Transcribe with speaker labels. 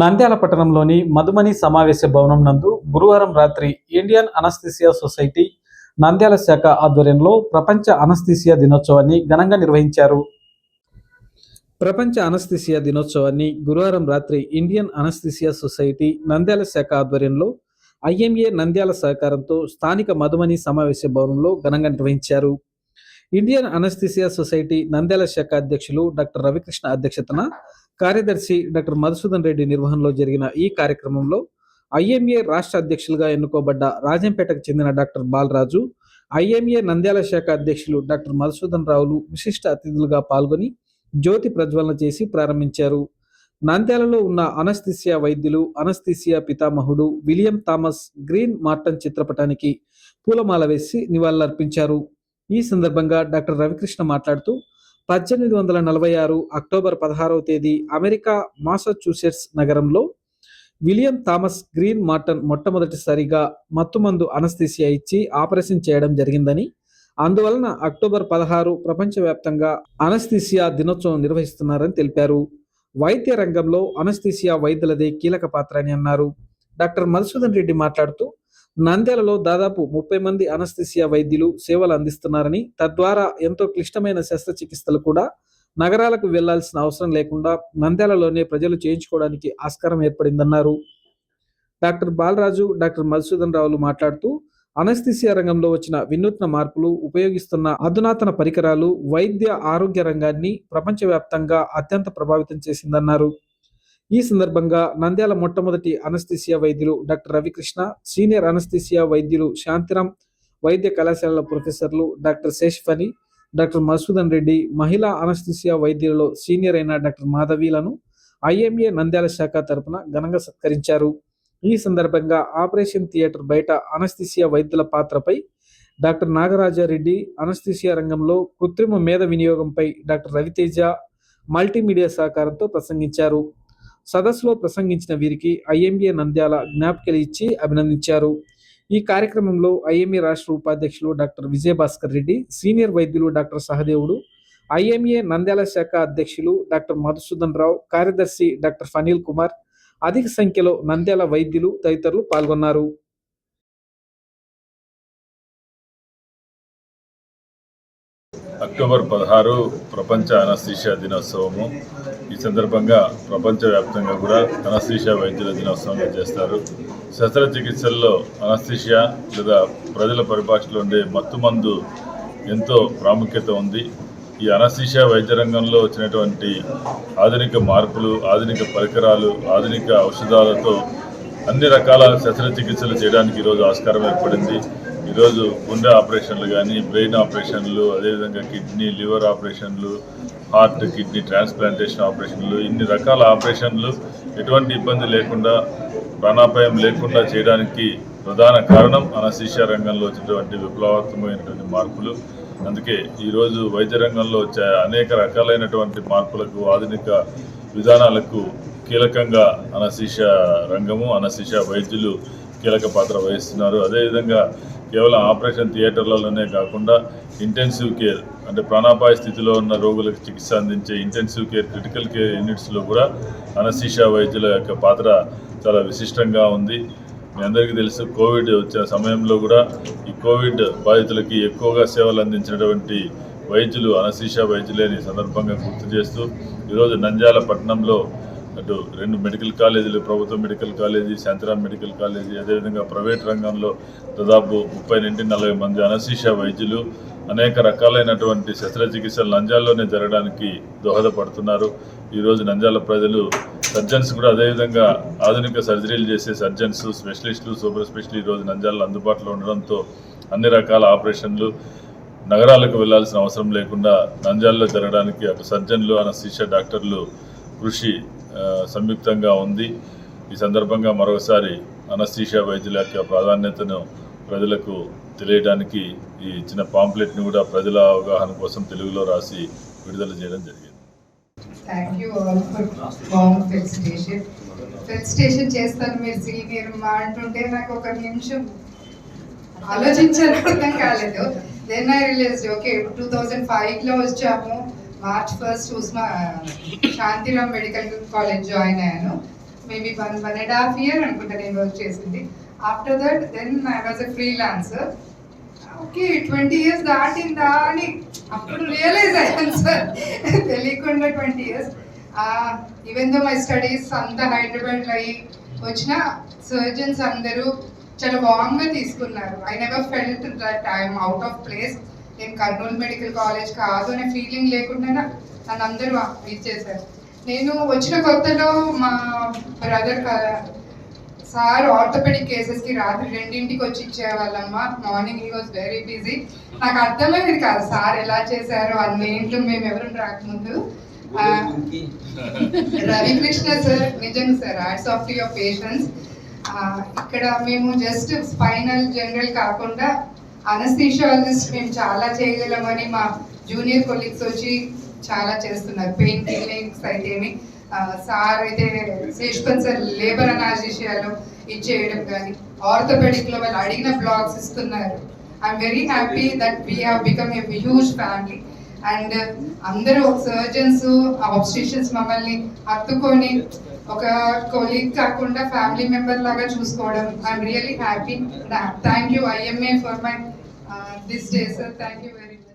Speaker 1: నంద్యాల పట్టణంలోని మధుమణి సమావేశ భవనం నందు గురువారం రాత్రి ఇండియన్ అనస్థిసియా సొసైటీ నంద్యాల శాఖ ఆధ్వర్యంలో ప్రపంచ అనస్థిసియా దినోత్సవాన్ని ఘనంగా నిర్వహించారు. ప్రపంచ అనస్థిసియా దినోత్సవాన్ని గురువారం రాత్రి ఇండియన్ అనస్థిసియా సొసైటీ నంద్యాల శాఖ ఆధ్వర్యంలో ఐఎంఏ నంద్యాల సహకారంతో స్థానిక మధుమని సమావేశ భవనంలో ఘనంగా నిర్వహించారు. ఇండియన్ అనస్థిసియా సొసైటీ నంద్యాల శాఖ అధ్యక్షులు డాక్టర్ రవికృష్ణ అధ్యక్షతన కార్యదర్శి డాక్టర్ మధుసూదన్ రెడ్డి నిర్వహణలో జరిగిన ఈ కార్యక్రమంలో ఐఎంఏ రాష్ట్ర అధ్యక్షులుగా ఎన్నుకోబడ్డ రాజంపేటకు చెందిన డాక్టర్ బాలరాజు ఐఎంఏ నంద్యాల శాఖ అధ్యక్షులు డాక్టర్ మధుసూదన్ రావులు విశిష్ట అతిథులుగా పాల్గొని జ్యోతి ప్రజ్వలన చేసి ప్రారంభించారు. నంద్యాలలో ఉన్న అనస్థిసియా వైద్యులు అనస్థిసియా పితామహుడు విలియం థామస్ గ్రీన్ మార్టన్ చిత్రపటానికి పూలమాల వేసి నివాళులర్పించారు. ఈ సందర్భంగా డాక్టర్ రవికృష్ణ మాట్లాడుతూ పద్దెనిమిది వందల నలభై ఆరు అక్టోబర్ పదహారవ తేదీ అమెరికా మాసచ్యూసెట్స్ నగరంలో విలియం థామస్ గ్రీన్ మార్టన్ మొట్టమొదటిసారిగా మత్తుమందు అనస్థిసియా ఇచ్చి ఆపరేషన్ చేయడం జరిగిందని అందువలన అక్టోబర్ పదహారు ప్రపంచవ్యాప్తంగా అనస్థిసియా దినోత్సవం నిర్వహిస్తున్నారని తెలిపారు. వైద్య రంగంలో అనస్థిసియా వైద్యులదే కీలక పాత్ర అని అన్నారు. డాక్టర్ మధుసూదన్ రెడ్డి మాట్లాడుతూ నంద్యాలలో దాదాపు ముప్పై మంది అనస్థిసియా వైద్యులు సేవలు అందిస్తున్నారని తద్వారా ఎంతో క్లిష్టమైన శస్త్రచికిత్సలు కూడా నగరాలకు వెళ్ళాల్సిన అవసరం లేకుండా నంద్యాలలోనే ప్రజలు చేయించుకోవడానికి ఆస్కారం ఏర్పడిందన్నారు. డాక్టర్ బాలరాజు డాక్టర్ మధుసూదన్ రావులు మాట్లాడుతూ అనస్థిసియా రంగంలో వచ్చిన వినూత్న మార్పులు ఉపయోగిస్తున్న అధునాతన పరికరాలు వైద్య ఆరోగ్య రంగాన్ని ప్రపంచవ్యాప్తంగా అత్యంత ప్రభావితం చేసిందన్నారు. ఈ సందర్భంగా నంద్యాల మొట్టమొదటి అనస్థిసియా వైద్యులు డాక్టర్ రవికృష్ణ సీనియర్ అనస్థిసియా వైద్యులు శాంతిరామ్ వైద్య కళాశాలల ప్రొఫెసర్లు డాక్టర్ శేష్ఫని డాక్టర్ మసూదన్ రెడ్డి మహిళా అనస్థిసియా వైద్యులలో సీనియర్ అయిన డాక్టర్ మాధవీలను ఐఎంఏ నంద్యాల శాఖ తరపున ఘనంగా సత్కరించారు. ఈ సందర్భంగా ఆపరేషన్ థియేటర్ బయట అనస్థిసియా వైద్యుల పాత్రపై డాక్టర్ నాగరాజారెడ్డి అనస్థిసియా రంగంలో కృత్రిమ మేధ వినియోగంపై డాక్టర్ రవితేజ మల్టీమీడియా సహకారంతో ప్రసంగించారు. సదస్సులో ప్రసంగించిన వీరికి ఐఎంఏ నంద్యాల జ్ఞాపికలు ఇచ్చి అభినందించారు. ఈ కార్యక్రమంలో ఐఎంఏ రాష్ట్ర ఉపాధ్యక్షులు డాక్టర్ విజయభాస్కర్ రెడ్డి సీనియర్ వైద్యులు డాక్టర్ సహదేవుడు ఐఎంఏ నంద్యాల శాఖ అధ్యక్షులు డాక్టర్ మధుసూదన్ రావు కార్యదర్శి డాక్టర్ ఫనీల్ కుమార్ అధిక సంఖ్యలో నంద్యాల వైద్యులు తదితరులు పాల్గొన్నారు.
Speaker 2: అక్టోబర్ పదహారు ప్రపంచ అనస్థీషియా దినోత్సవము. ఈ సందర్భంగా ప్రపంచవ్యాప్తంగా కూడా అనస్థీషియా వైద్యుల దినోత్సవంగా చేస్తారు. శస్త్రచికిత్సల్లో అనస్థీషియా లేదా ప్రజల పరిభాషలో ఉండే మత్తుమందు ఎంతో ప్రాముఖ్యత ఉంది. ఈ అనస్థీషియా వైద్య రంగంలో వచ్చినటువంటి ఆధునిక మార్పులు ఆధునిక పరికరాలు ఆధునిక ఔషధాలతో అన్ని రకాల శస్త్రచికిత్సలు చేయడానికి ఈరోజు ఆస్కారం ఏర్పడింది. ఈరోజు గుండె ఆపరేషన్లు కానీ బ్రెయిన్ ఆపరేషన్లు అదేవిధంగా కిడ్నీ లివర్ ఆపరేషన్లు హార్ట్ కిడ్నీ ట్రాన్స్ప్లాంటేషన్ ఆపరేషన్లు ఇన్ని రకాల ఆపరేషన్లు ఎటువంటి ఇబ్బంది లేకుండా ప్రాణాపాయం లేకుండా చేయడానికి ప్రధాన కారణం అనశిష్య రంగంలో వచ్చినటువంటి విప్లవాత్మకమైనటువంటి మార్పులు. అందుకే ఈరోజు వైద్య రంగంలో వచ్చే అనేక రకాలైనటువంటి మార్పులకు ఆధునిక విధానాలకు కీలకంగా అనశిష రంగము అనశిష వైద్యులు కీలక పాత్ర వహిస్తున్నారు. అదేవిధంగా కేవలం ఆపరేషన్ థియేటర్లలోనే కాకుండా ఇంటెన్సివ్ కేర్ అంటే ప్రాణాపాయ స్థితిలో ఉన్న రోగులకు చికిత్స అందించే ఇంటెన్సివ్ కేర్ క్రిటికల్ కేర్ యూనిట్స్లో కూడా అనశిష వైద్యుల యొక్క పాత్ర చాలా విశిష్టంగా ఉంది. మీ అందరికీ తెలుసు కోవిడ్ వచ్చిన సమయంలో కూడా ఈ కోవిడ్ బాధితులకి ఎక్కువగా సేవలు అందించినటువంటి వైద్యులు అనశీష వైద్యులేని సందర్భంగా గుర్తు చేస్తూ ఈరోజు నంద్యాల పట్టణంలో అటు రెండు మెడికల్ కాలేజీలు ప్రభుత్వ medical college Shantiram medical college అదేవిధంగా ప్రైవేట్ రంగంలో దాదాపు ముప్పై నుండి నలభై మంది అనశీష వైద్యులు అనేక రకాలైనటువంటి శస్త్రచికిత్సలు నంజాల్లోనే జరగడానికి దోహదపడుతున్నారు. ఈరోజు నంజాల ప్రజలు సర్జన్స్ కూడా అదేవిధంగా ఆధునిక సర్జరీలు చేసే సర్జన్స్ స్పెషలిస్టులు సూపర్ స్పెషలిస్ట్ ఈరోజు నంజాల్లో అందుబాటులో ఉండడంతో అన్ని రకాల ఆపరేషన్లు నగరాలకు వెళ్ళాల్సిన అవసరం లేకుండా నంజాల్లో జరగడానికి అటు సర్జన్లు అనశీష డాక్టర్లు కృషి సంయుక్తంగా ఉంది. ఈ సందర్భంగా మరొకసారి అనస్థీషియా వైద్యుల యొక్క ప్రాధాన్యతను ప్రజలకు తెలియడానికి ఈ చిన్న పాంప్లెట్ని కూడా ప్రజల అవగాహన కోసం తెలుగులో రాసి విడుదల చేయడం జరిగింది.
Speaker 3: Thank you all for felicitation felicitation చేస్తాను మీరు సీనియర్ మా అంటుంటే నాకు ఒక నిమిషం ఆలోచించాలి అర్థం కాలేదు. Then I release okay two thousand ఫైవ్లో వచ్చాము. మార్చ్ ఫస్ట్ ఉస్మా శాంతిరామ్ మెడికల్ కాలేజ్ జాయిన్ అయ్యాను. Maybe one one and half year అనుకుంటా నేను వర్క్ చేసింది. After that then I was a freelancer okay twenty years దాటిందా అని అప్పుడు రియలైజ్ అయ్యాను సార్. తెలియకుండా twenty years even though my studies అంతా హైదరాబాద్లో అయ్యి వచ్చిన సర్జన్స్ అందరూ చాలా వామ్గా తీసుకున్నారు. I never felt that I'm out of place నేను కర్నూలు మెడికల్ కాలేజ్ కాదు అనే ఫీలింగ్ లేకుండా నన్ను అందరూ ఇచ్చేసారు నేను వచ్చిన కొత్తలో మా బ్రదర్ సార్ ఆర్థోపెడిక్ కేసెస్కి రాత్రి రెండింటికి వచ్చి ఇచ్చేవాళ్ళమ్మ morning he was very busy నాకు అర్థమయ్యేది కాదు సార్ ఎలా చేశారు. అన్ని ఏంట్లో మేము ఎవరు రాకముందు. రవికృష్ణ సార్ నిజంగా sir arts of your patients ఇక్కడ మేము జస్ట్ స్పైనల్ జనరల్ కాకుండా అనస్థీషియాలజిస్ట్ మేము చాలా చేయగలమని మా జూనియర్ కొలీగ్స్ వచ్చి చాలా చేస్తున్నారు. పెయిన్ క్లినిక్స్ అయితే ఏమి. సార్ అయితే శేష్పన్ సార్ లేబర్ అనాజిషియాలో ఇచ్చేయడం కానీ ఆర్థోపెడిక్లో వాళ్ళు అడిగిన బ్లాగ్స్ ఇస్తున్నారు. I'm very happy that we have become a huge family and అందరూ సర్జన్స్ ఆబ్స్టిషన్స్ మమ్మల్ని హత్తుకొని ఒక కొలీగ్ కాకుండా ఫ్యామిలీ మెంబర్ లాగా చూసుకోవడం. I'm really happy thank you IMA for my uh, day, days. So thank you very much.